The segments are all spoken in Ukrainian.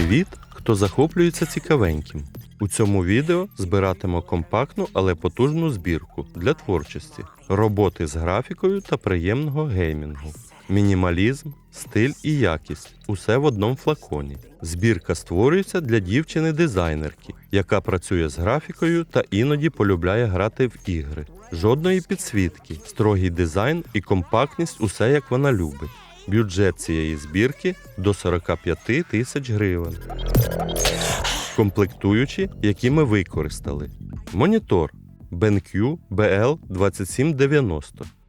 Привіт, хто захоплюється цікавеньким. У цьому відео збиратимо компактну, але потужну збірку для творчості, роботи з графікою та приємного геймінгу. Мінімалізм, стиль і якість усе в одному флаконі. Збірка створюється для дівчини-дизайнерки, яка працює з графікою та іноді полюбляє грати в ігри. Жодної підсвітки, строгий дизайн і компактність усе як вона любить. Бюджет цієї збірки до 45 тисяч гривень. Комплектуючі, які ми використали. Монітор BenQ BL2790.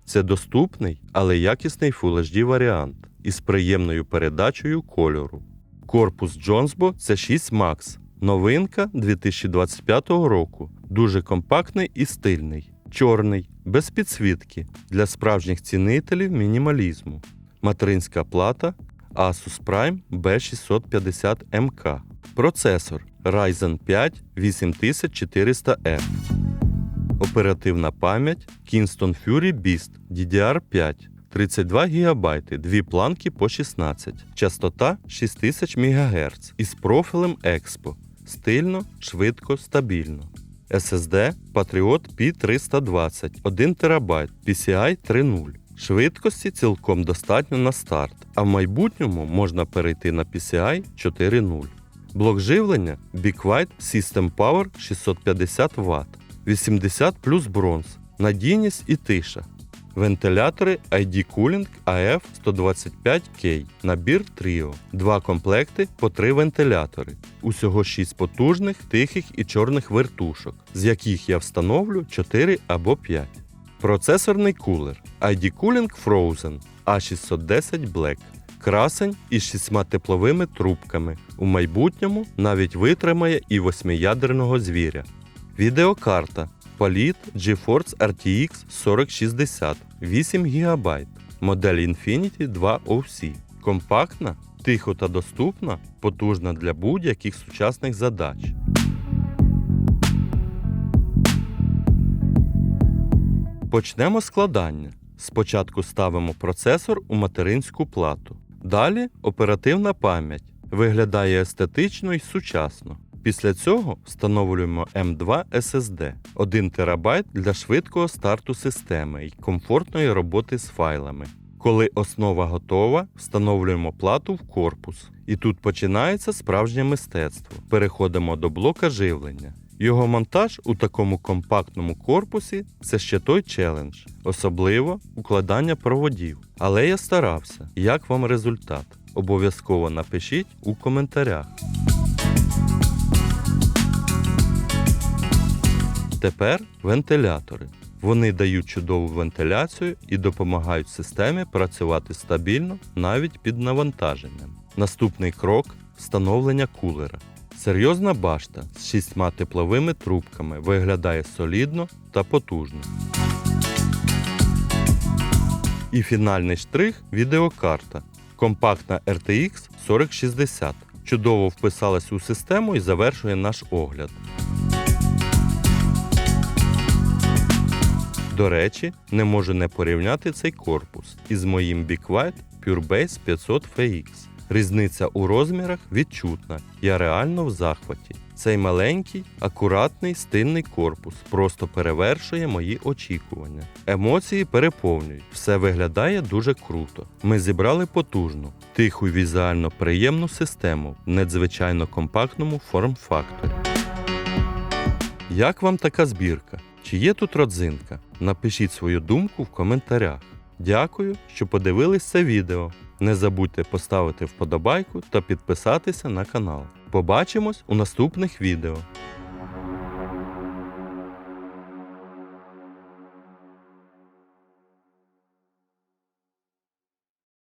Це доступний, але якісний Full HD варіант із приємною передачею кольору. Корпус Jonesbo це 6 Max. Новинка 2025 року. Дуже компактний і стильний. Чорний, без підсвітки для справжніх цінителів мінімалізму. Материнська плата Asus Prime B650MK. Процесор Ryzen 5 8400F. Оперативна пам'ять Kingston Fury Beast DDR5 32 ГБ, дві планки по 16, частота 6000 МГц із профілем Expo. Стильно, швидко, стабільно. SSD Patriot P320 1 ТБ PCI 3.0. Швидкості цілком достатньо на старт, а в майбутньому можна перейти на PCI 4.0. Блок живлення White System Power 650 Вт, 80 плюс бронз, надійність і тиша. Вентилятори ID Cooling AF 125K, набір Trio, два комплекти по три вентилятори. Усього 6 потужних, тихих і чорних вертушок, з яких я встановлю 4 або 5. Процесорний кулер ID Cooling Frozen A610 Black. Красень із шістьма тепловими трубками. У майбутньому навіть витримає і восьмиядерного звіря. Відеокарта Palit GeForce RTX 4060 8 ГБ. Модель Infinity 2 OC. Компактна, тихо та доступна, потужна для будь-яких сучасних задач. Почнемо складання. Спочатку ставимо процесор у материнську плату. Далі оперативна пам'ять. Виглядає естетично і сучасно. Після цього встановлюємо M2 SSD 1 ТБ для швидкого старту системи і комфортної роботи з файлами. Коли основа готова, встановлюємо плату в корпус. І тут починається справжнє мистецтво. Переходимо до блока живлення. Його монтаж у такому компактному корпусі це ще той челендж, особливо укладання проводів. Але я старався. Як вам результат? Обов'язково напишіть у коментарях. Тепер вентилятори. Вони дають чудову вентиляцію і допомагають системі працювати стабільно навіть під навантаженням. Наступний крок встановлення кулера. Серйозна башта з шістьма тепловими трубками виглядає солідно та потужно. І фінальний штрих відеокарта. Компактна RTX 4060. Чудово вписалась у систему і завершує наш огляд. До речі, не можу не порівняти цей корпус із моїм White PureBase 500 FX. Різниця у розмірах відчутна. Я реально в захваті. Цей маленький, акуратний, стильний корпус просто перевершує мої очікування. Емоції переповнюють, все виглядає дуже круто. Ми зібрали потужну, тиху візуально приємну систему в надзвичайно компактному форм-факторі. Як вам така збірка? Чи є тут родзинка? Напишіть свою думку в коментарях. Дякую, що подивились це відео. Не забудьте поставити вподобайку та підписатися на канал. Побачимось у наступних відео.